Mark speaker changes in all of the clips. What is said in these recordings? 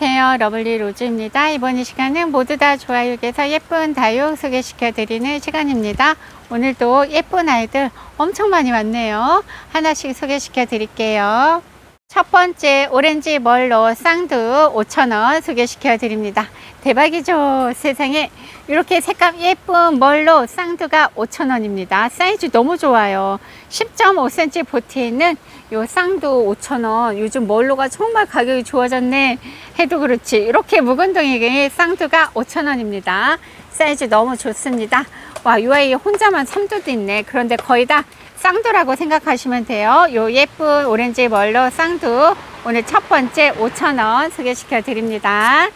Speaker 1: 안녕하세요. 러블리 로즈입니다. 이번 이 시간은 모두 다 좋아요에서 예쁜 다육 소개시켜 드리는 시간입니다. 오늘도 예쁜 아이들 엄청 많이 왔네요. 하나씩 소개시켜 드릴게요. 첫 번째 오렌지 멀로 쌍두 5,000원 소개시켜 드립니다. 대박이죠? 세상에. 이렇게 색감 예쁜 멀로 쌍두가 5,000원입니다. 사이즈 너무 좋아요. 10.5cm 보트에 있는 요 쌍두 5,000원. 요즘 멀로가 정말 가격이 좋아졌네. 해도 그렇지. 이렇게 묵은 동이게 쌍두가 5,000원입니다. 사이즈 너무 좋습니다. 와이 아이 혼자만 3두도 있네. 그런데 거의 다 쌍두라고 생각하시면 돼요. 요 예쁜 오렌지 멀로 쌍두. 오늘 첫 번째 5,000원 소개시켜 드립니다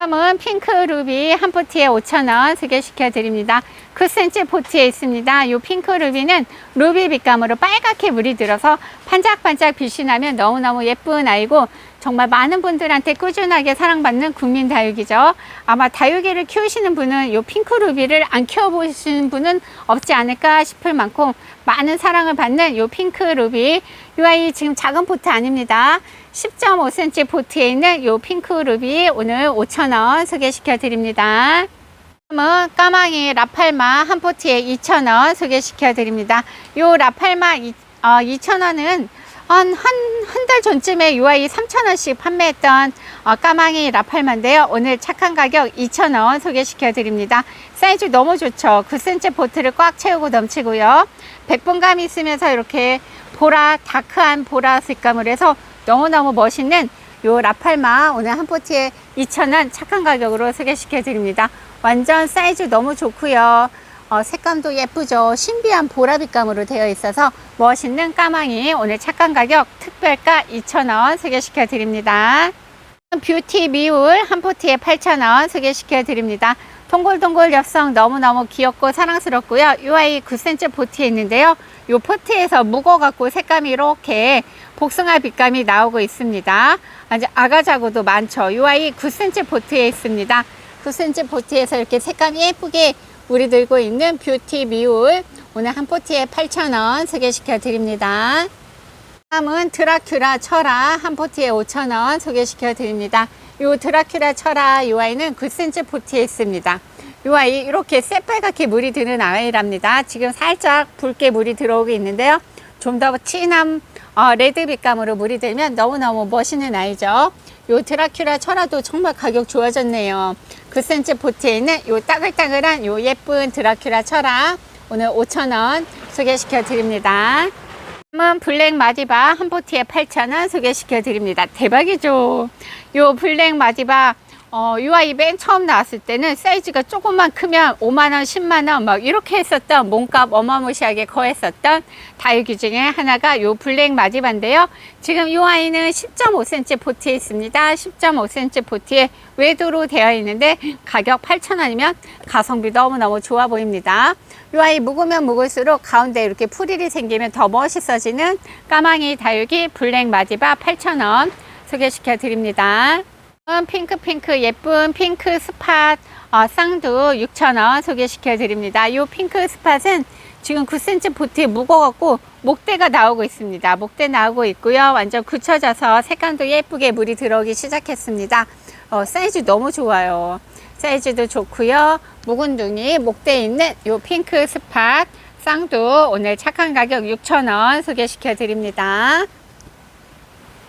Speaker 1: 다음은 핑크 루비 한 포트에 5,000원 소개시켜 드립니다. 9cm 포트에 있습니다. 이 핑크 루비는 루비 빛감으로 빨갛게 물이 들어서 반짝반짝 빛이 나면 너무너무 예쁜 아이고 정말 많은 분들한테 꾸준하게 사랑받는 국민 다육이죠. 아마 다육이를 키우시는 분은 이 핑크 루비를 안 키워보신 분은 없지 않을까 싶을 만큼 많은 사랑을 받는 이 핑크 루비 이 아이 지금 작은 포트 아닙니다. 10.5cm 포트에 있는 이 핑크 루비 오늘 5,000원 소개시켜 드립니다. 다음은 까망이 라팔마 한 포트에 2,000원 소개시켜 드립니다. 이 라팔마 2,000원은 한, 한, 한 달 전쯤에 UI 3,000원씩 판매했던 어, 까망이 라팔마인데요. 오늘 착한 가격 2,000원 소개시켜 드립니다. 사이즈 너무 좋죠. 9cm 보트를 꽉 채우고 넘치고요. 백분감 있으면서 이렇게 보라, 다크한 보라 색감을 해서 너무너무 멋있는 요 라팔마 오늘 한 포트에 2,000원 착한 가격으로 소개시켜 드립니다. 완전 사이즈 너무 좋고요. 어, 색감도 예쁘죠. 신비한 보라빛감으로 되어 있어서 멋있는 까망이 오늘 착한 가격 특별가 2,000원 소개시켜 드립니다. 뷰티 미울 한 포트에 8,000원 소개시켜 드립니다. 동글동글 엽성 너무너무 귀엽고 사랑스럽고요. 이 아이 9cm 포트에 있는데요. 이 포트에서 묵어갖고 색감이 이렇게 복숭아 빛감이 나오고 있습니다. 아주 아가자고도 많죠. 이 아이 9cm 포트에 있습니다. 9cm 포트에서 이렇게 색감이 예쁘게 우리 들고 있는 뷰티 미울 오늘 한 포트에 8,000원 소개시켜 드립니다. 다음은 드라큘라 철아 한 포트에 5,000원 소개시켜 드립니다. 이 드라큘라 철아 이 아이는 9cm 포트에 있습니다. 이 아이 이렇게 새빨갛게 물이 드는 아이랍니다. 지금 살짝 붉게 물이 들어오고 있는데요. 좀 더 진한 어, 레드 빛감으로 물이 들면 너무너무 멋있는 아이죠. 요 드라큘라 철화도 정말 가격 좋아졌네요. 9cm 포트에 있는 요 따글따글한 요 예쁜 드라큘라 철화 오늘 5,000원 소개시켜 드립니다. 다음은 블랙 마디바 한 포트에 8,000원 소개시켜 드립니다. 대박이죠. 요 블랙 마디바 어, 맨 처음 나왔을 때는 사이즈가 조금만 크면 5만원, 10만원 막 이렇게 했었던 몸값 어마무시하게 거했었던 다육이 중에 하나가 요 블랙 마디바인데요. 지금 요 아이는 10.5cm 포트에 있습니다. 10.5cm 포트에 외도로 되어 있는데 가격 8,000원이면 가성비 너무너무 좋아 보입니다. 요 아이 묵으면 묵을수록 가운데 이렇게 풀일이 생기면 더 멋있어지는 까망이 다육이 블랙 마디바 8,000원 소개시켜 드립니다. 핑크 핑크 예쁜 핑크 스팟 어, 쌍두 6,000원 소개시켜 드립니다. 이 핑크 스팟은 지금 9cm 보트에 묵어갖고 목대가 나오고 있습니다. 목대 나오고 있고요. 완전 굳혀져서 색감도 예쁘게 물이 들어오기 시작했습니다. 어, 사이즈 너무 좋아요. 사이즈도 좋고요. 묵은 둥이 목대에 있는 이 핑크 스팟 쌍두 오늘 착한 가격 6,000원 소개시켜 드립니다.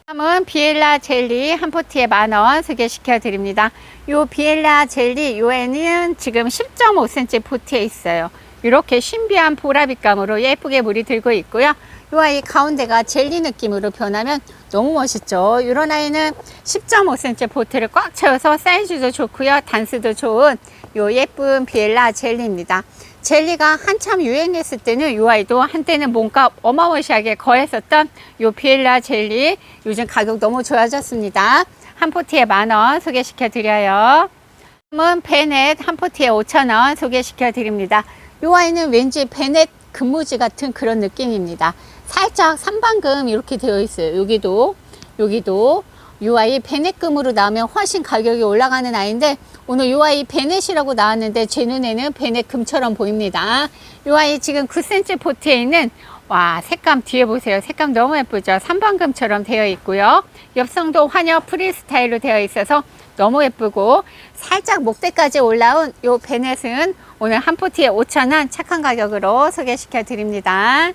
Speaker 1: 다음은 비엘라 젤리 한 포트에 만원 소개시켜 드립니다. 요 비엘라 젤리 요에는 지금 10.5cm 포트에 있어요. 이렇게 신비한 보라빛감으로 예쁘게 물이 들고 있고요. 요 아이 가운데가 젤리 느낌으로 변하면 너무 멋있죠. 이런 아이는 10.5cm 포트를 꽉 채워서 사이즈도 좋고요. 단수도 좋은 요 예쁜 비엘라 젤리입니다. 젤리가 한참 유행했을 때는 이 아이도 한때는 몸값 어마무시하게 거했었던 요 비엘라 젤리 요즘 가격 너무 좋아졌습니다. 한 포트에 만원 소개시켜 드려요. 다음은 베넷 한 포트에 5천원 소개시켜 드립니다. 이 아이는 왠지 베넷 근무지 같은 그런 느낌입니다. 살짝 삼방금 이렇게 되어 있어요. 여기도 여기도 이 아이 베넷금으로 나오면 훨씬 가격이 올라가는 아이인데 오늘 이 아이 베넷이라고 나왔는데 제 눈에는 베넷금처럼 보입니다. 이 아이 지금 9cm 포트에 있는 와, 색감 뒤에 보세요. 색감 너무 예쁘죠? 삼방금처럼 되어 있고요. 옆성도 환여 프리스타일로 되어 있어서 너무 예쁘고 살짝 목대까지 올라온 요 베넷은 오늘 한 포티에 5,000원 착한 가격으로 소개시켜 드립니다.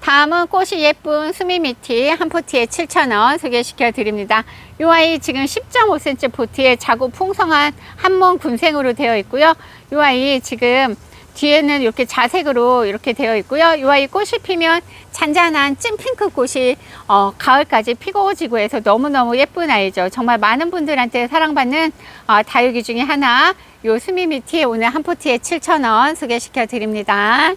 Speaker 1: 다음은 꽃이 예쁜 수미미티 한 포티에 7,000원 소개시켜 드립니다. 이 아이 지금 10.5cm 포티에 자구 풍성한 한몸 군생으로 되어 있고요. 이 아이 지금 뒤에는 이렇게 자색으로 이렇게 되어 있고요. 이 아이 꽃이 피면 잔잔한 찐핑크 꽃이 어, 가을까지 피고 지고 해서 너무너무 예쁜 아이죠. 정말 많은 분들한테 사랑받는 어, 다육이 중에 하나 요 수미미티 오늘 한 포티에 7,000원 소개시켜 드립니다.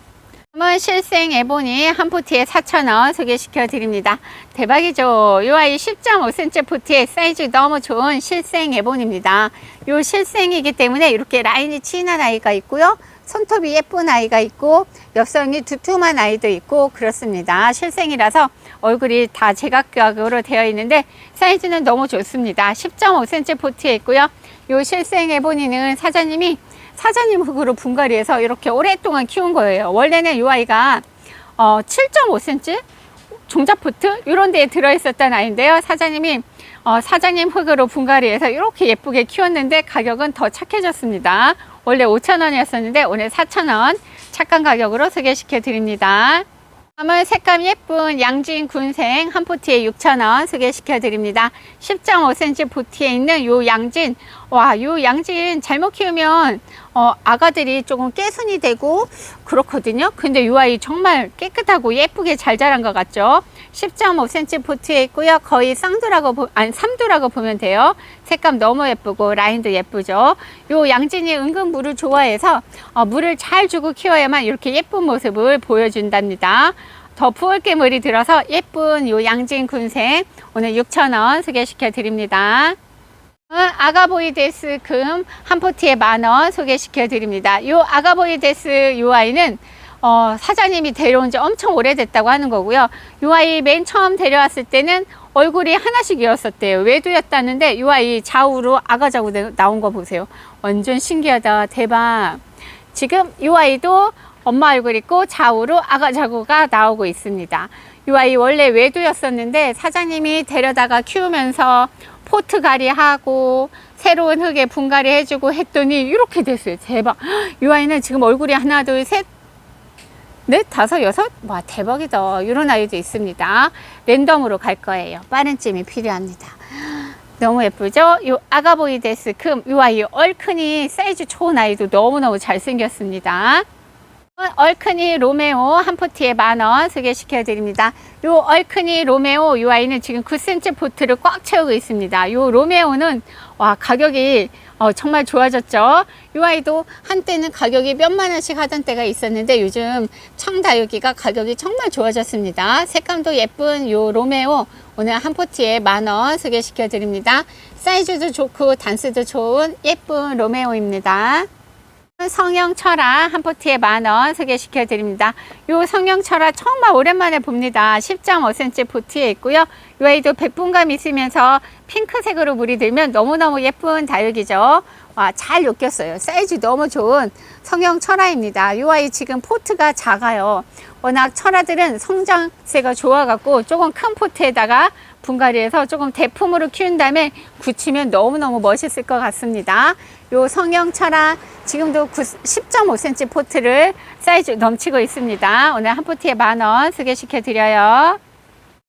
Speaker 1: 다음은 실생 에보니 한 포티에 4,000원 소개시켜 드립니다. 대박이죠. 이 아이 10.5cm 포티에 사이즈 너무 좋은 실생 에본입니다. 이 실생이기 때문에 이렇게 라인이 진한 아이가 있고요. 손톱이 예쁜 아이가 있고 옆성이 두툼한 아이도 있고 그렇습니다. 실생이라서 얼굴이 다 제각각으로 되어 있는데 사이즈는 너무 좋습니다. 10.5cm 포티에 있고요. 이 실생 에보니는 사장님이 사장님 흙으로 분갈이해서 이렇게 오랫동안 키운 거예요. 원래는 이 아이가 어, 7.5cm 종자포트 이런 데에 들어있었던 아이인데요. 사장님이 어, 사장님 흙으로 분갈이해서 이렇게 예쁘게 키웠는데 가격은 더 착해졌습니다. 원래 5,000원이었었는데 오늘 4,000원 착한 가격으로 소개시켜 드립니다. 다음은 색감 예쁜 양진 군생 한 포티에 6,000원 소개시켜 드립니다. 10.5cm 포티에 있는 요 양진 와, 요 양진 잘못 키우면 어, 아가들이 조금 깨순이 되고 그렇거든요. 근데 요 아이 정말 깨끗하고 예쁘게 잘 자란 것 같죠? 10.5cm 포트에 있고요. 거의 쌍두라고 보, 아니 삼두라고 보면 돼요. 색감 너무 예쁘고 라인도 예쁘죠. 요 양진이 은근 물을 좋아해서 어, 물을 잘 주고 키워야만 이렇게 예쁜 모습을 보여준답니다. 더 푸울게 물이 들어서 예쁜 요 양진 군생 오늘 6,000원 소개시켜 드립니다. 아가보이데스 금 한 포티에 만원 소개시켜 드립니다. 요 아가보이데스 요 아이는 어, 사장님이 데려온 지 엄청 오래됐다고 하는 거고요. 요 아이 맨 처음 데려왔을 때는 얼굴이 하나씩이었었대요. 외두였다는데 요 아이 좌우로 아가자고 나온 거 보세요. 완전 신기하다. 대박. 지금 요 아이도 엄마 얼굴 있고 좌우로 아가자구가 나오고 있습니다. 이 아이 원래 외두였었는데 사장님이 데려다가 키우면서 포트갈이 하고 새로운 흙에 분갈이 해주고 했더니 이렇게 됐어요. 대박. 이 아이는 지금 얼굴이 하나, 둘, 셋, 넷, 다섯, 여섯? 와, 대박이다. 이런 아이도 있습니다. 랜덤으로 갈 거예요. 빠른 찜이 필요합니다. 너무 예쁘죠? 이 아가보이데스 금, 이 아이 얼큰이 사이즈 좋은 아이도 너무너무 잘생겼습니다. 얼큰이 로메오 한 포티에 만원 소개시켜 드립니다. 요 얼큰이 로메오 이 아이는 지금 9cm 포트를 꽉 채우고 있습니다. 요 로메오는 와 가격이 어, 정말 좋아졌죠. 이 아이도 한때는 가격이 몇만 원씩 하던 때가 있었는데 요즘 청다육이가 가격이 정말 좋아졌습니다. 색감도 예쁜 요 로메오 오늘 한 포티에 만원 소개시켜 드립니다. 사이즈도 좋고 단수도 좋은 예쁜 로메오입니다. 성형철화 한 포트에 만원 소개시켜 드립니다. 요 성형철화 정말 오랜만에 봅니다. 10.5cm 포트에 있고요. 이 아이도 백분감 있으면서 핑크색으로 물이 들면 너무너무 예쁜 다육이죠. 와, 잘 엮였어요. 사이즈 너무 좋은 성형철화입니다. 이 아이 지금 포트가 작아요. 워낙 철화들은 성장세가 좋아갖고 조금 큰 포트에다가 분갈이해서 조금 대품으로 키운 다음에 굳히면 너무너무 멋있을 것 같습니다. 요 성형철화 지금도 10.5cm 포트를 사이즈 넘치고 있습니다. 오늘 한 포트에 만원 소개시켜 드려요.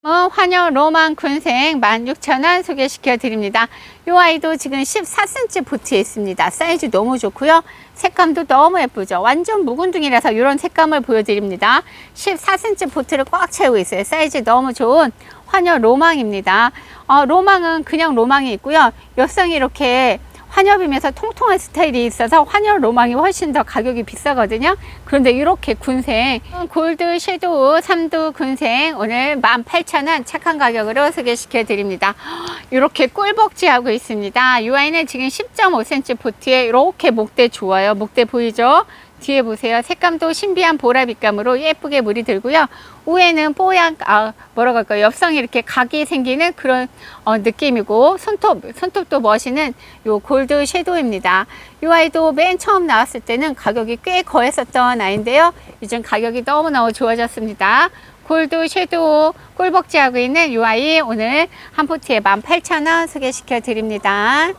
Speaker 1: 어, 환여 로만 군생 16,000원 소개시켜 드립니다. 이 아이도 지금 14cm 포트에 있습니다. 사이즈 너무 좋고요. 색감도 너무 예쁘죠. 완전 묵은둥이라서 이런 색감을 보여드립니다. 14cm 포트를 꽉 채우고 있어요. 사이즈 너무 좋은 환여 로망입니다. 어, 로망은 그냥 로망이 있고요. 옆성이 이렇게 환엽이면서 통통한 스타일이 있어서 환엽 로망이 훨씬 더 가격이 비싸거든요. 그런데 이렇게 군생 골드 섀도우 3도 군생 오늘 18,000원 착한 가격으로 소개시켜 드립니다. 이렇게 꿀벅지 하고 있습니다. 이 아이는 지금 10.5cm 포트에 이렇게 목대 좋아요. 목대 보이죠? 뒤에 보세요. 색감도 신비한 보라 빛감으로 예쁘게 물이 들고요. 위에는 뽀얀 아 뭐라고 할까요? 엽성이 이렇게 각이 생기는 그런 어, 느낌이고 손톱 손톱도 멋있는 요 골드 섀도우입니다. 이 아이도 맨 처음 나왔을 때는 가격이 꽤 거했었던 아이인데요. 요즘 가격이 너무너무 좋아졌습니다. 골드 섀도우 꿀벅지하고 있는 이 아이 오늘 한 포트에 18,000원 소개시켜 드립니다.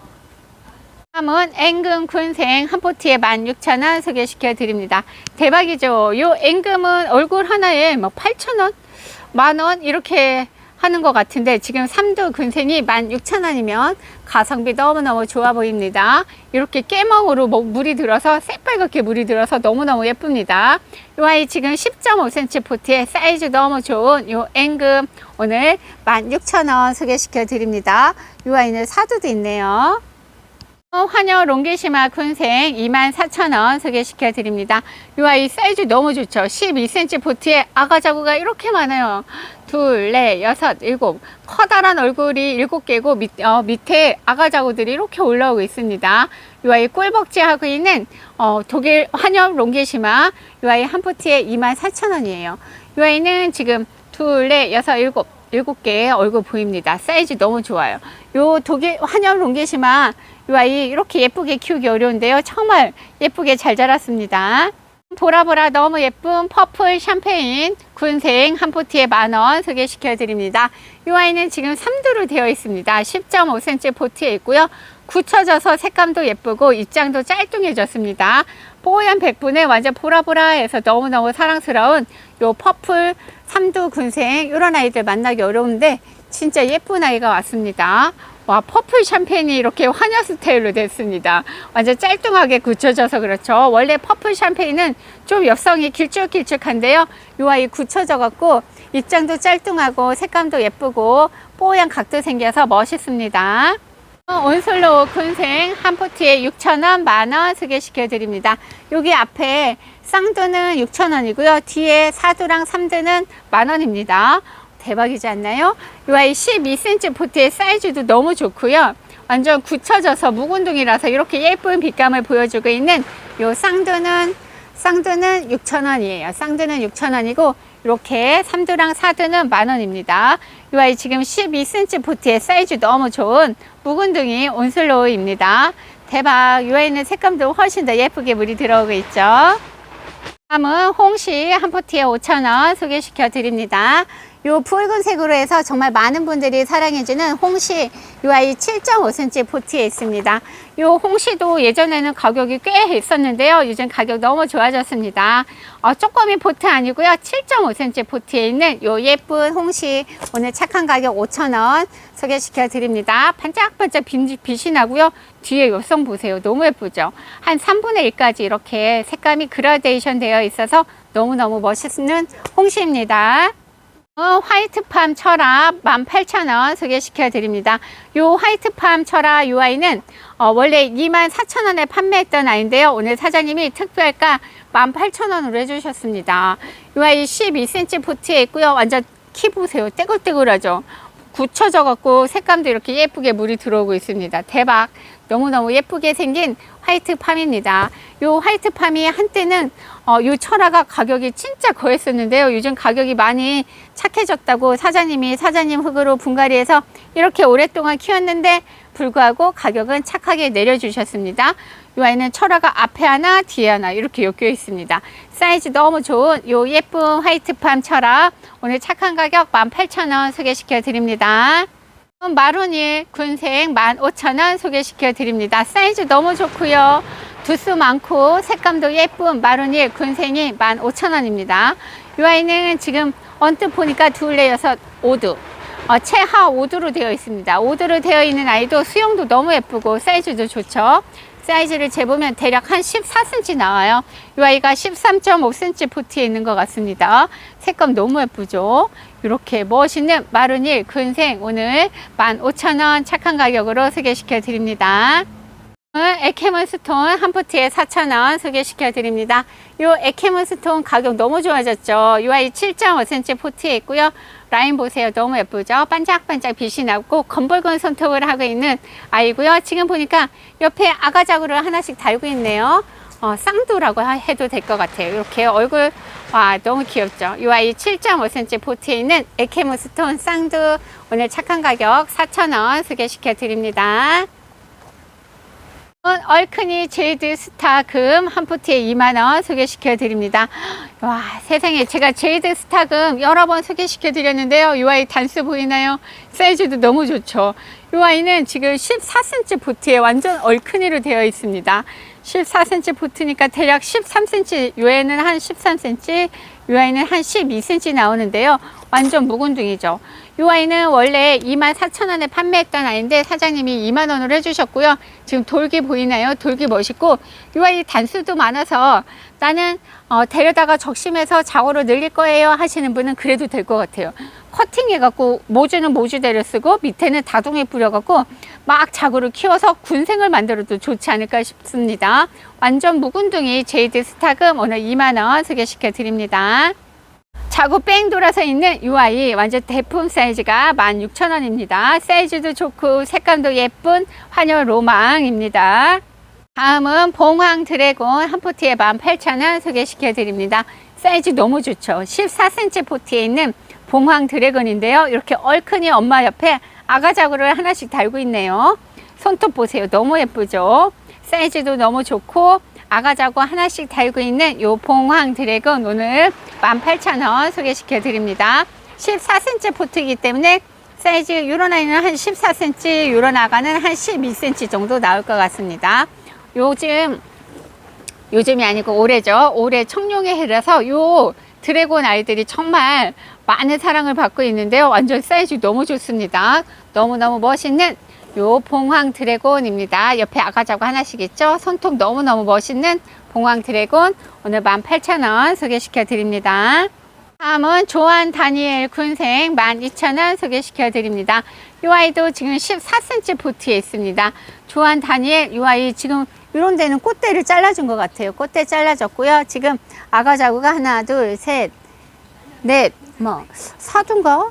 Speaker 1: 다음은 앵금 군생 한 포트에 16,000원 소개시켜 드립니다. 대박이죠. 요 앵금은 얼굴 하나에 뭐 8,000원, 만원 이렇게 하는 것 같은데 지금 삼두 군생이 16,000원이면 가성비 너무너무 좋아 보입니다. 이렇게 깨멍으로 뭐 물이 들어서 새빨갛게 물이 들어서 너무너무 예쁩니다. 이 아이 지금 10.5cm 포트에 사이즈 너무 좋은 요 앵금 오늘 16,000원 소개시켜 드립니다. 이 아이는 사두도 있네요. 어, 환여 롱게시마 군생 24,000원 소개시켜 드립니다. 이 아이 사이즈 너무 좋죠. 12cm 포트에 아가자구가 이렇게 많아요. 둘, 넷, 여섯, 일곱. 커다란 얼굴이 일곱 개고 밑, 어, 밑에 아가자구들이 이렇게 올라오고 있습니다. 이 아이 꿀벅지 하고 있는 어, 독일 환여 롱게시마 이 아이 한 포트에 24,000원이에요. 이 아이는 지금 둘, 넷, 여섯, 일곱. 일곱 개의 얼굴 보입니다. 사이즈 너무 좋아요. 요 독일 환영 롱게시마 요 아이 이렇게 예쁘게 키우기 어려운데요. 정말 예쁘게 잘 자랐습니다. 보라보라 너무 예쁜 퍼플 샴페인 군생 한 포트에 만원 소개시켜 드립니다. 이 아이는 지금 3두로 되어 있습니다. 10.5cm 포트에 있고요. 굳혀져서 색감도 예쁘고 입장도 짤뚱해졌습니다. 뽀얀 백분에 완전 보라보라해서 너무너무 사랑스러운 요 퍼플 삼두 군생 이런 아이들 만나기 어려운데 진짜 예쁜 아이가 왔습니다. 와 퍼플 샴페인이 이렇게 환여 스타일로 됐습니다. 완전 짤뚱하게 굳혀져서 그렇죠. 원래 퍼플 샴페인은 좀 엽성이 길쭉길쭉한데요. 이 아이 굳혀져 갖고 입장도 짤뚱하고 색감도 예쁘고 뽀얀 각도 생겨서 멋있습니다. 어, 온솔로 군생 한 포트에 6,000원, 만원 소개시켜 드립니다. 여기 앞에 쌍두는 6,000원이고요. 뒤에 사두랑 삼두는 만원입니다. 대박이지 않나요? 이 아이 12cm 포트의 사이즈도 너무 좋고요. 완전 굳혀져서 묵은둥이라서 이렇게 예쁜 빛감을 보여주고 있는 이 쌍두는 쌍두는 6,000원이에요. 쌍두는 6,000원이고 이렇게 삼두랑 사두는 만원입니다. 이 지금 12cm 포트의 사이즈 너무 좋은 묵은둥이 온슬로우입니다. 대박. 이 아이는 색감도 훨씬 더 예쁘게 물이 들어오고 있죠. 다음은 홍시 한 포트에 5,000원 소개시켜 드립니다. 요 붉은색으로 해서 정말 많은 분들이 사랑해주는 홍시 요 아이 7.5cm 포트에 있습니다. 요 홍시도 예전에는 가격이 꽤 있었는데요. 요즘 가격 너무 좋아졌습니다. 어, 쪼꼬미 포트 아니고요. 7.5cm 포트에 있는 요 예쁜 홍시 오늘 착한 가격 5,000원 소개시켜 드립니다. 반짝반짝 빛, 빛이 나고요. 뒤에 요성 보세요. 너무 예쁘죠? 한 3분의 1까지 이렇게 색감이 그라데이션 되어 있어서 너무너무 멋있는 홍시입니다. 어, 화이트팜 철학 18,000원 소개시켜 드립니다. 요 화이트팜 철학 요 아이는 어, 원래 24,000원에 판매했던 아이인데요. 오늘 사장님이 특별가 18,000원으로 해주셨습니다. 요 아이 12cm 포트에 있고요. 완전 키 보세요. 떼굴떼굴하죠. 굳혀져 갖고 색감도 이렇게 예쁘게 물이 들어오고 있습니다. 대박. 너무너무 예쁘게 생긴 화이트 팜입니다. 요 화이트 팜이 한때는 어, 요 철화가 가격이 진짜 거했었는데요. 요즘 가격이 많이 착해졌다고 사장님이 사장님 흙으로 분갈이해서 이렇게 오랫동안 키웠는데 불구하고 가격은 착하게 내려주셨습니다. 이 아이는 철화가 앞에 하나 뒤에 하나 이렇게 엮여 있습니다. 사이즈 너무 좋은 요 예쁜 화이트팜 철화 오늘 착한 가격 18,000원 소개시켜 드립니다. 마루닐 군생 15,000원 소개시켜 드립니다. 사이즈 너무 좋고요. 두수 많고 색감도 예쁜 마루닐 군생이 15,000원입니다. 이 아이는 지금 언뜻 보니까 둘, 넷, 여섯, 오두 어, 최하 5두로 되어 있습니다. 5두로 되어 있는 아이도 수영도 너무 예쁘고 사이즈도 좋죠. 사이즈를 재보면 대략 한 14cm 나와요. 이 아이가 13.5cm 포트에 있는 것 같습니다. 색감 너무 예쁘죠. 이렇게 멋있는 마루닐 근생 오늘 15,000원 착한 가격으로 소개시켜 드립니다. 에케몬 스톤 한 포트에 4,000원 소개시켜 드립니다. 이 에케몬 스톤 가격 너무 좋아졌죠. 이 아이 7.5cm 포트에 있고요. 라인 보세요. 너무 예쁘죠? 반짝반짝 빛이 나고 검붉은 손톱을 하고 있는 아이고요. 지금 보니까 옆에 아가자구를 하나씩 달고 있네요. 어, 쌍두라고 하- 해도 될 것 같아요. 이렇게 얼굴 와 너무 귀엽죠. 이 아이 7.5cm 보트에 있는 에케무 스톤 쌍두 오늘 착한 가격 4,000원 소개시켜 드립니다. 얼큰이 제이드 스타 금 한 포트에 2만원 소개시켜 드립니다. 와 세상에 제가 제이드 스타 금 여러 번 소개시켜 드렸는데요. 이 아이 단수 보이나요? 사이즈도 너무 좋죠. 이 아이는 지금 14cm 보트에 완전 얼큰이로 되어 있습니다. 14cm 보트니까 대략 13cm, 요에는 한 13cm, 요 아이는 한 12cm 나오는데요. 완전 묵은둥이죠. 이 아이는 원래 24,000원에 판매했던 아이인데 사장님이 2만원으로 해주셨고요. 지금 돌기 보이나요? 돌기 멋있고 이 아이 단수도 많아서 나는 어, 데려다가 적심해서 자고로 늘릴 거예요 하시는 분은 그래도 될 것 같아요. 커팅해갖고 모주는 모주대로 쓰고 밑에는 다동에 뿌려갖고 막 자구를 키워서 군생을 만들어도 좋지 않을까 싶습니다. 완전 묵은둥이 제이드 스타금 오늘 2만원 소개시켜 드립니다. 자구 뺑 돌아서 있는 이 아이 완전 대품 사이즈가 16,000원입니다. 사이즈도 좋고 색감도 예쁜 환여 로망입니다. 다음은 봉황 드래곤 한 포트에 18,000원 소개시켜 드립니다. 사이즈 너무 좋죠. 14cm 포트에 있는 봉황 드래곤인데요. 이렇게 얼큰이 엄마 옆에 아가 자구를 하나씩 달고 있네요. 손톱 보세요. 너무 예쁘죠? 사이즈도 너무 좋고 아가 자구 하나씩 달고 있는 요 봉황 드래곤 오늘 18,000원 소개시켜 드립니다. 14cm 포트이기 때문에 사이즈 요런 아이는 한 14cm, 요런 아가는 한 12cm 정도 나올 것 같습니다. 요즘 요즘이 아니고 올해죠. 올해 청룡의 해라서 요 드래곤 아이들이 정말 많은 사랑을 받고 있는데요. 완전 사이즈 너무 좋습니다. 너무너무 멋있는 요 봉황 드래곤입니다. 옆에 아가자고 하나씩 있죠? 손톱 너무너무 멋있는 봉황 드래곤 오늘 18,000원 소개시켜 드립니다. 다음은 조한 다니엘 군생 12,000원 소개시켜 드립니다. 이 아이도 지금 14cm 보트에 있습니다. 조한 다니엘 이 아이 지금 이런 데는 꽃대를 잘라준 것 같아요. 꽃대 잘라졌고요. 지금 아가 자구가 하나, 둘, 셋, 넷, 뭐 사두인가?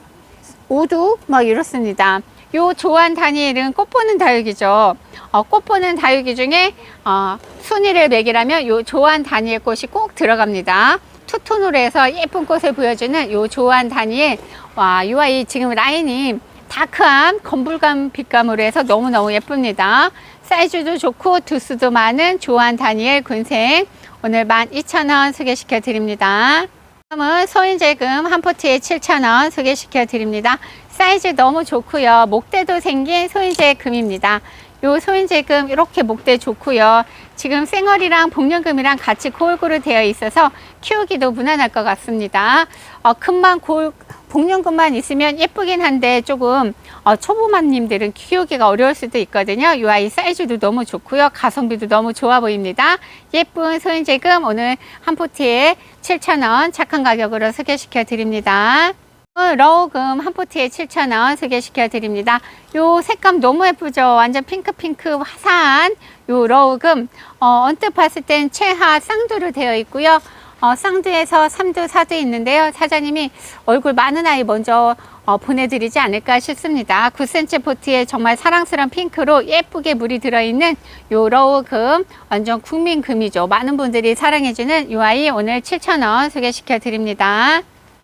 Speaker 1: 오두 막 이렇습니다. 요 조한 다니엘은 꽃 보는 다육이죠. 어, 꽃 보는 다육이 중에 어, 순위를 매기라면 요 조한 다니엘 꽃이 꼭 들어갑니다. 투톤으로 해서 예쁜 꽃을 보여주는 요 조한 다니엘 와, 이 아이 지금 라인이 다크한 건불감 빛감으로 해서 너무너무 예쁩니다. 사이즈도 좋고 두수도 많은 조한 다니엘 군생 오늘 12,000원 소개시켜 드립니다. 다음은 소인제금 한 포트에 7,000원 소개시켜 드립니다. 사이즈 너무 좋고요. 목대도 생긴 소인제 금입니다. 요 소인제금 이렇게 목대 좋고요. 지금 생얼이랑 복륜금이랑 같이 골고루 되어 있어서 키우기도 무난할 것 같습니다. 어, 금만 골 복륜금만 있으면 예쁘긴 한데 조금 어, 초보맘님들은 키우기가 어려울 수도 있거든요. 이 아이 사이즈도 너무 좋고요. 가성비도 너무 좋아 보입니다. 예쁜 소인제금 오늘 한 포트에 7,000원 착한 가격으로 소개시켜 드립니다. 어, 러우금 한 포트에 7,000원 소개시켜 드립니다. 요 색감 너무 예쁘죠? 완전 핑크핑크 화사한 요 러우금 어, 언뜻 봤을 땐 최하 쌍두로 되어 있고요. 어, 쌍두에서 삼두, 사두 있는데요. 사장님이 얼굴 많은 아이 먼저 어, 보내드리지 않을까 싶습니다. 9cm 포트에 정말 사랑스러운 핑크로 예쁘게 물이 들어있는 요 러우금 완전 국민금이죠. 많은 분들이 사랑해주는 요 아이 오늘 7,000원 소개시켜 드립니다.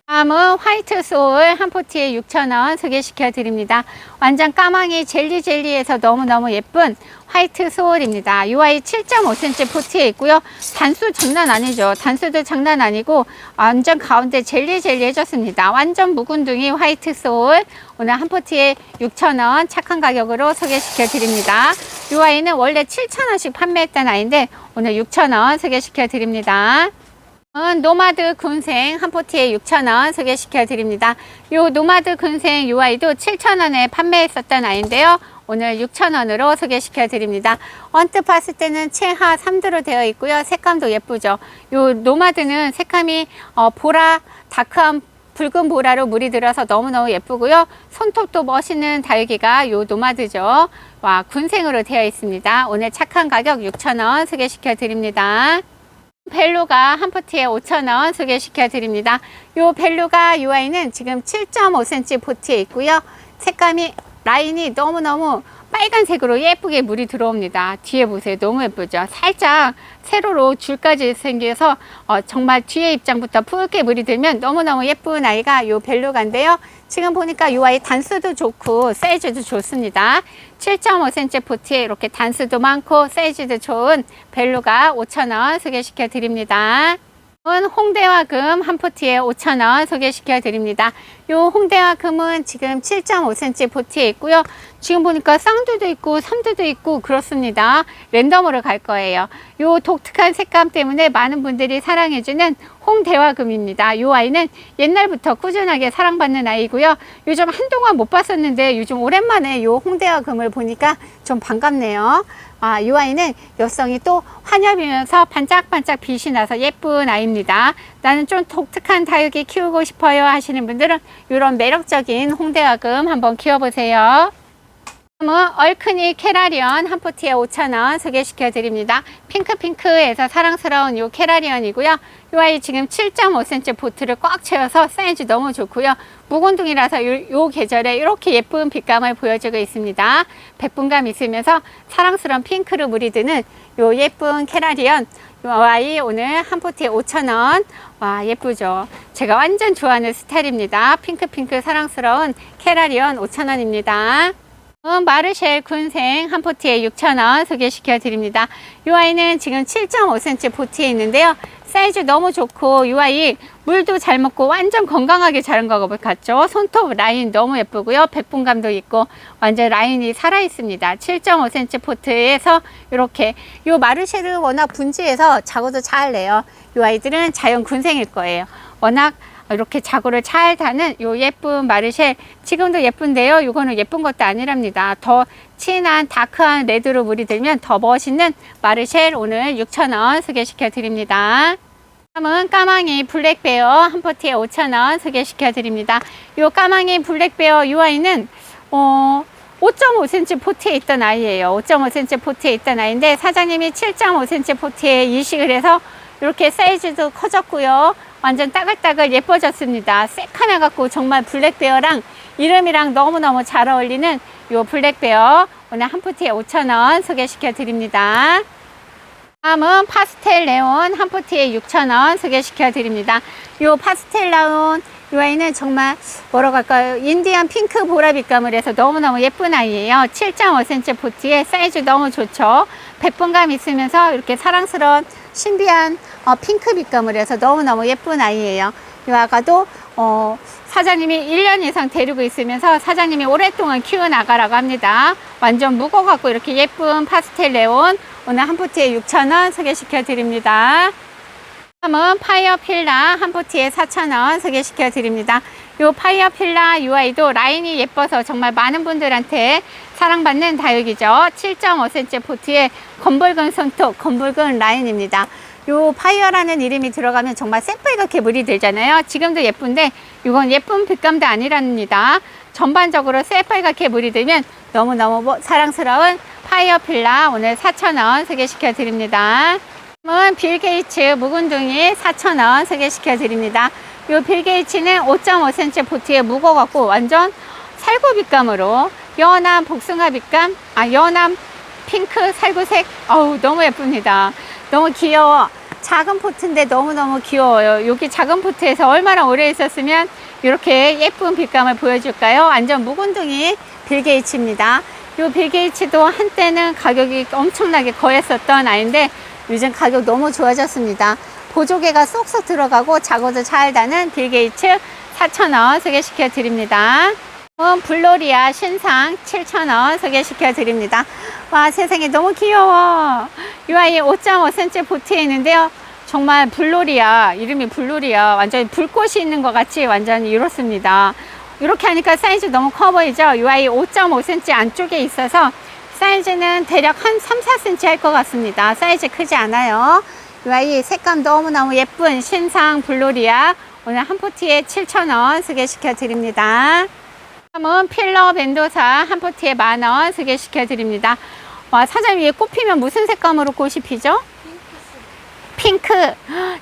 Speaker 1: 다음은 화이트 소울 한 포트에 6,000원 소개시켜 드립니다. 완전 까망이 젤리 젤리해서 너무너무 예쁜 화이트 소울입니다. 이 아이 7.5cm 포트에 있고요. 단수 장난 아니죠. 단수도 장난 아니고 완전 가운데 젤리 젤리 해줬습니다. 완전 묵은둥이 화이트 소울 오늘 한 포트에 6,000원 착한 가격으로 소개시켜 드립니다. 이 아이는 원래 7,000원씩 판매했던 아이인데 오늘 6,000원 소개시켜 드립니다. 은 노마드 군생 한 포트에 6,000원 소개시켜 드립니다. 요 노마드 군생 요 아이도 7,000원에 판매했었던 아이인데요. 오늘 6,000원으로 소개시켜 드립니다. 언뜻 봤을 때는 최하 3두로 되어 있고요. 색감도 예쁘죠. 요 노마드는 색감이 어, 보라 다크한 붉은 보라로 물이 들어서 너무너무 예쁘고요. 손톱도 멋있는 다육이가 요 노마드죠. 와 군생으로 되어 있습니다. 오늘 착한 가격 6,000원 소개시켜 드립니다. 벨루가 한 포트에 5,000원 소개시켜 드립니다. 요 벨루가 요 아이는 지금 7.5cm 포트에 있고요. 색감이 라인이 너무너무 빨간색으로 예쁘게 물이 들어옵니다. 뒤에 보세요. 너무 예쁘죠? 살짝 세로로 줄까지 생겨서 어, 정말 뒤에 입장부터 붉게 물이 들면 너무너무 예쁜 아이가 요 벨루가인데요. 지금 보니까 요 아이 단수도 좋고 사이즈도 좋습니다. 7.5cm 포트에 이렇게 단수도 많고 사이즈도 좋은 벨루가 5,000원 소개시켜 드립니다. 은 홍대와 금한 포트에 5,000원 소개시켜 드립니다. 요 홍대와 금은 지금 7.5cm 포트에 있고요. 지금 보니까 쌍두도 있고 삼두도 있고 그렇습니다. 랜덤으로 갈 거예요. 요 독특한 색감 때문에 많은 분들이 사랑해주는 홍대화금입니다. 요 아이는 옛날부터 꾸준하게 사랑받는 아이고요. 요즘 한동안 못 봤었는데 요즘 오랜만에 요 홍대화금을 보니까 좀 반갑네요. 아, 이 아이는 여성이 또 환엽이면서 반짝반짝 빛이 나서 예쁜 아이입니다. 나는 좀 독특한 다육이 키우고 싶어요 하시는 분들은 이런 매력적인 홍대화금 한번 키워보세요. 다음은 얼큰이 캐라리언 한 포트에 5,000원 소개시켜 드립니다. 핑크핑크해서 사랑스러운 요 캐라리언이고요. 이 아이 지금 7.5cm 보트를 꽉 채워서 사이즈 너무 좋고요. 묵은둥이라서 요, 요 계절에 이렇게 예쁜 빛감을 보여주고 있습니다. 백분감 있으면서 사랑스러운 핑크로 물이 드는 요 예쁜 캐라리언 요 아이 오늘 한 포트에 5,000원. 와, 예쁘죠? 제가 완전 좋아하는 스타일입니다. 핑크핑크 사랑스러운 캐라리언 5,000원입니다. 음, 마르쉘 군생 한 포트에 6,000원 소개시켜 드립니다. 이 아이는 지금 7.5cm 포트에 있는데요. 사이즈 너무 좋고 이 아이 물도 잘 먹고 완전 건강하게 자란 것 같죠. 손톱 라인 너무 예쁘고요. 백분감도 있고 완전 라인이 살아 있습니다. 7.5cm 포트에서 이렇게 이 마르쉘은 워낙 분지해서 자고도 잘 내요. 이 아이들은 자연 군생일 거예요. 워낙 이렇게 자구를 잘 다는 요 예쁜 마르쉘 지금도 예쁜데요. 요거는 예쁜 것도 아니랍니다. 더 진한 다크한 레드로 물이 들면 더 멋있는 마르쉘 오늘 6,000원 소개시켜 드립니다. 다음은 까망이 블랙베어 한 포트에 5,000원 소개시켜 드립니다. 요 까망이 블랙베어 요 아이는 어 5.5cm 포트에 있던 아이예요. 5.5cm 포트에 있던 아이인데 사장님이 7.5cm 포트에 이식을 해서 이렇게 사이즈도 커졌고요 완전 따글따글 예뻐졌습니다. 새카매 갖고 정말 블랙베어랑 이름이랑 너무너무 잘 어울리는 요 블랙베어 오늘 한 포트에 5,000원 소개시켜 드립니다. 다음은 파스텔 레온 한 포트에 6,000원 소개시켜 드립니다. 요 파스텔 레온 이 아이는 정말 뭐라고 할까요? 인디안 핑크 보라 빛감을 해서 너무너무 예쁜 아이예요. 7.5cm 포트에 사이즈 너무 좋죠. 백분감 있으면서 이렇게 사랑스러운 신비한 어, 핑크 빛감을 해서 너무너무 예쁜 아이예요. 이 아가도 어, 사장님이 1년 이상 데리고 있으면서 사장님이 오랫동안 키워나가라고 합니다. 완전 묵어갖고 이렇게 예쁜 파스텔 레온 오늘 한 포트에 6,000원 소개시켜 드립니다. 다음은 파이어 필라 한 포트에 4,000원 소개시켜 드립니다. 요 파이어 필라 UI도 라인이 예뻐서 정말 많은 분들한테 사랑받는 다육이죠. 7.5cm 포트에 검붉은 손톱, 검붉은 라인입니다. 요 파이어라는 이름이 들어가면 정말 새빨갛게 물이 들잖아요. 지금도 예쁜데 이건 예쁜 빛감도 아니랍니다. 전반적으로 새빨갛게 물이 들면 너무너무 뭐 사랑스러운 파이어 필라 오늘 4,000원 소개시켜 드립니다. 다음은 빌 게이츠 묵은둥이 4,000원 소개시켜 드립니다. 요 빌 게이츠는 5.5cm 포트에 묵어갖고 완전 살구 빛감으로 연한 복숭아 빛감, 아 연한 핑크 살구색, 어우 너무 예쁩니다. 너무 귀여워. 작은 포트인데 너무너무 귀여워요. 여기 작은 포트에서 얼마나 오래 있었으면 이렇게 예쁜 빛감을 보여줄까요? 완전 묵은둥이 빌 게이츠입니다. 요빌 게이츠도 한때는 가격이 엄청나게 거했었던 아이인데 요즘 가격 너무 좋아졌습니다. 보조개가 쏙쏙 들어가고 작업도 잘 다는 빌 게이츠 4,000원 소개시켜 드립니다. 블로리아 신상 7,000원 소개시켜 드립니다. 와 세상에 너무 귀여워. 이 아이 5.5cm 보트에 있는데요. 정말 블로리아 이름이 블로리아 완전 불꽃이 있는 것 같이 완전 이렇습니다. 이렇게 하니까 사이즈 너무 커 보이죠? 이 아이 5.5cm 안쪽에 있어서 사이즈는 대략 한 3, 4cm 할 것 같습니다. 사이즈 크지 않아요. 이 아이 색감 너무너무 예쁜 신상 블로리아 오늘 한 포트에 7,000원 소개시켜 드립니다. 다음은 필러 벤도사 한 포트에 만 원 소개시켜 드립니다. 와 사장님 얘 꽃 피면 무슨 색감으로 꽃이 피죠? 핑크.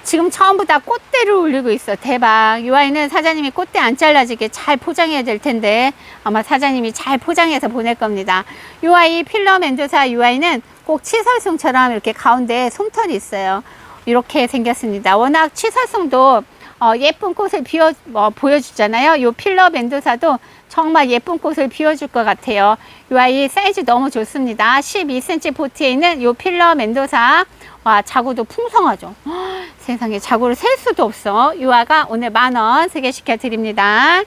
Speaker 1: 지금 전부 다 꽃대를 올리고 있어. 대박. 이 아이는 사장님이 꽃대 안 잘라지게 잘 포장해야 될 텐데 아마 사장님이 잘 포장해서 보낼 겁니다. 이 아이 필러 멘도사 이 아이는 꼭 치설송처럼 이렇게 가운데 솜털이 있어요. 이렇게 생겼습니다. 워낙 치설송도 어, 예쁜 꽃을 비워 어, 보여주잖아요. 이 필러 멘도사도 정말 예쁜 꽃을 비워줄 것 같아요. 이 아이 사이즈 너무 좋습니다. 12cm 포트에 있는 이 필러 멘도사. 와 자구도 풍성하죠. 헉, 세상에 자구를 셀 수도 없어. 유아가 오늘 만원 소개시켜 드립니다.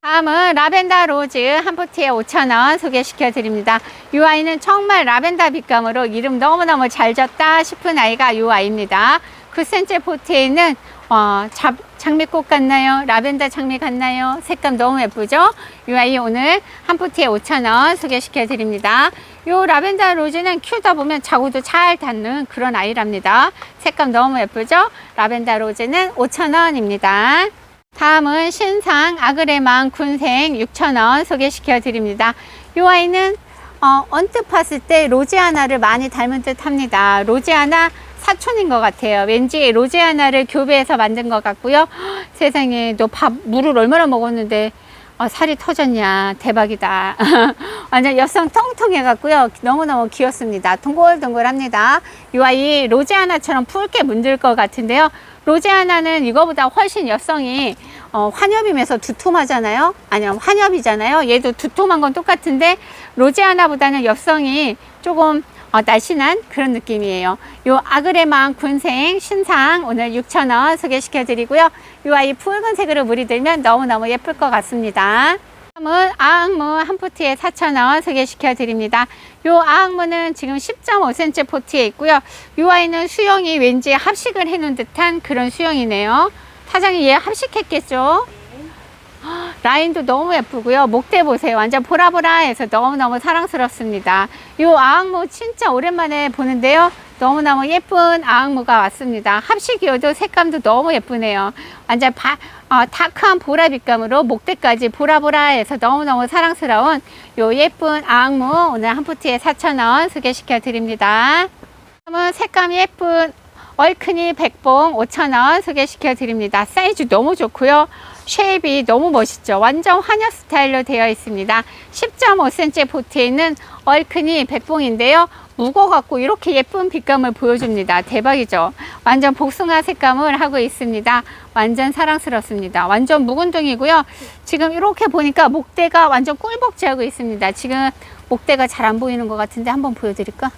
Speaker 1: 다음은 라벤더 로즈 한 포트에 5,000원 소개시켜 드립니다. 이 아이는 정말 라벤더 빛감으로 이름 너무너무 잘 졌다 싶은 아이가 이 아이입니다. 9cm 포트에 있는 어, 잡, 장미꽃 같나요? 라벤더 장미 같나요? 색감 너무 예쁘죠? 이 아이 오늘 한 포트에 5,000원 소개시켜 드립니다. 이 라벤더 로즈는 키우다 보면 자구도 잘 닿는 그런 아이랍니다. 색감 너무 예쁘죠? 라벤더 로즈는 5,000원입니다. 다음은 신상 아그레망 군생 6,000원 소개시켜 드립니다. 이 아이는 어, 언뜻 봤을 때 로제아나를 많이 닮은 듯 합니다. 로제아나 사촌인 것 같아요. 왠지 로제아나를 교배해서 만든 것 같고요. 헉, 세상에 너 밥 물을 얼마나 먹었는데 어, 살이 터졌냐 대박이다. 완전 여성 통통해 갖고요. 너무너무 귀엽습니다. 동글동글합니다. 이 아이 로제아나처럼 붉게 문들 것 같은데요. 로제아나는 이거보다 훨씬 여성이 어, 환엽이면서 두툼하잖아요. 아니요, 환엽이잖아요. 얘도 두툼한 건 똑같은데 로제아나보다는 엽성이 조금 어, 날씬한 그런 느낌이에요. 요 아그레망 군생 신상 오늘 6,000원 소개시켜 드리고요. 요 아이 붉은색으로 물이 들면 너무너무 예쁠 것 같습니다. 다음은 아악무 한 포트에 4,000원 소개시켜 드립니다. 요 아악무는 지금 10.5cm 포트에 있고요. 요 아이는 수영이 왠지 합식을 해놓은 듯한 그런 수영이네요. 사장이 얘 합식했겠죠? 라인도 너무 예쁘고요. 목대 보세요. 완전 보라보라해서 너무너무 사랑스럽습니다. 이 아악무 진짜 오랜만에 보는데요. 너무너무 예쁜 아악무가 왔습니다. 합식이어도 색감도 너무 예쁘네요. 완전 바, 어, 다크한 보라 빛감으로 목대까지 보라보라해서 너무너무 사랑스러운 요 예쁜 아악무 오늘 한 포트에 4,000원 소개시켜 드립니다. 다음은 색감 예쁜 얼큰이 백봉 5,000원 소개시켜 드립니다. 사이즈 너무 좋고요. 쉐입이 너무 멋있죠. 완전 환엽 스타일로 되어 있습니다. 10.5cm 포트에 있는 얼큰이 백봉인데요. 묵어갖고 이렇게 예쁜 빛감을 보여줍니다. 대박이죠. 완전 복숭아 색감을 하고 있습니다. 완전 사랑스럽습니다. 완전 묵은둥이고요. 지금 이렇게 보니까 목대가 완전 꿀벅지하고 있습니다. 지금 목대가 잘 안 보이는 것 같은데 한번 보여드릴까?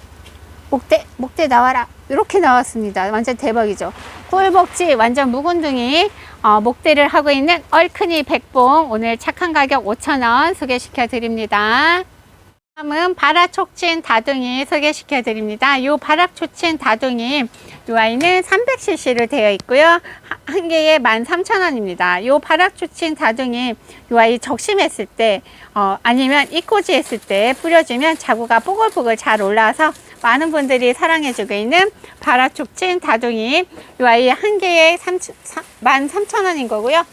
Speaker 1: 목대 목대 나와라 이렇게 나왔습니다. 완전 대박이죠. 꿀복지 완전 묵은둥이 어, 목대를 하고 있는 얼큰이 백봉. 오늘 착한 가격 5,000원 소개시켜 드립니다. 다음은 바라촉친 다둥이 소개시켜 드립니다. 이 바라촉친 다둥이 이 아이는 300cc로 되어 있고요. 한 개에 13,000원입니다. 이 바라촉친 다둥이 이 아이 적심했을 때 어, 아니면 이꼬지 했을 때 뿌려주면 자구가 뽀글뽀글 잘 올라와서 많은 분들이 사랑해주고 있는 바라촉친 다둥이 이 아이 한 개에 13,000원인 거고요.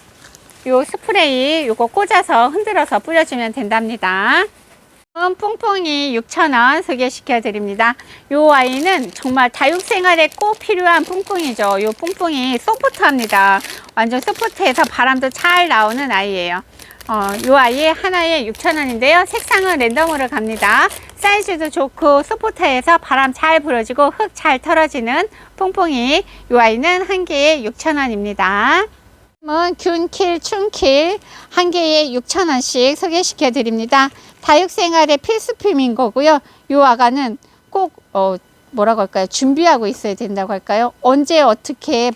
Speaker 1: 요 스프레이 요거 꽂아서 흔들어서 뿌려주면 된답니다. 퐁퐁이 6,000원 소개시켜 드립니다. 요 아이는 정말 다육생활에 꼭 필요한 퐁퐁이죠. 요 퐁퐁이 소프트합니다. 완전 소프트해서 바람도 잘 나오는 아이예요. 어, 요 아이 하나에 6,000원인데요. 색상은 랜덤으로 갑니다. 사이즈도 좋고 소포타에서 바람 잘 불어지고 흙 잘 털어지는 퐁퐁이 요 아이는 한 개에 6,000원입니다. 다음은 균킬, 춘킬 한 개에 6,000원씩 소개시켜 드립니다. 다육생활의 필수품인 거고요. 요 아가는 꼭 어, 뭐라고 할까요? 준비하고 있어야 된다고 할까요? 언제 어떻게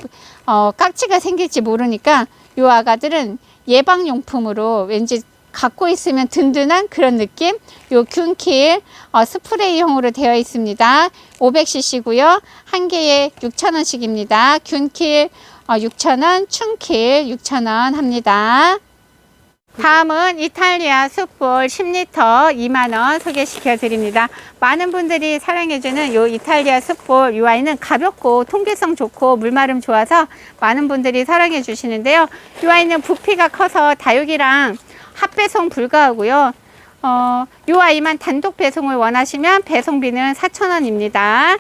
Speaker 1: 어, 깍지가 생길지 모르니까 요 아가들은 예방용품으로 왠지 갖고 있으면 든든한 그런 느낌. 요 균킬 어, 스프레이형으로 되어 있습니다. 500cc고요. 한 개에 6,000원씩입니다. 균킬 어, 6,000원, 춘킬 6,000원 합니다. 다음은 이탈리아 숯볼 10리터 2만원 소개시켜 드립니다. 많은 분들이 사랑해주는 요 이탈리아 숯볼 이 아이는 가볍고 통기성 좋고 물마름 좋아서 많은 분들이 사랑해 주시는데요. 이 아이는 부피가 커서 다육이랑 합배송 불가하고요. 어, 이 아이만 단독 배송을 원하시면 배송비는 4,000원입니다.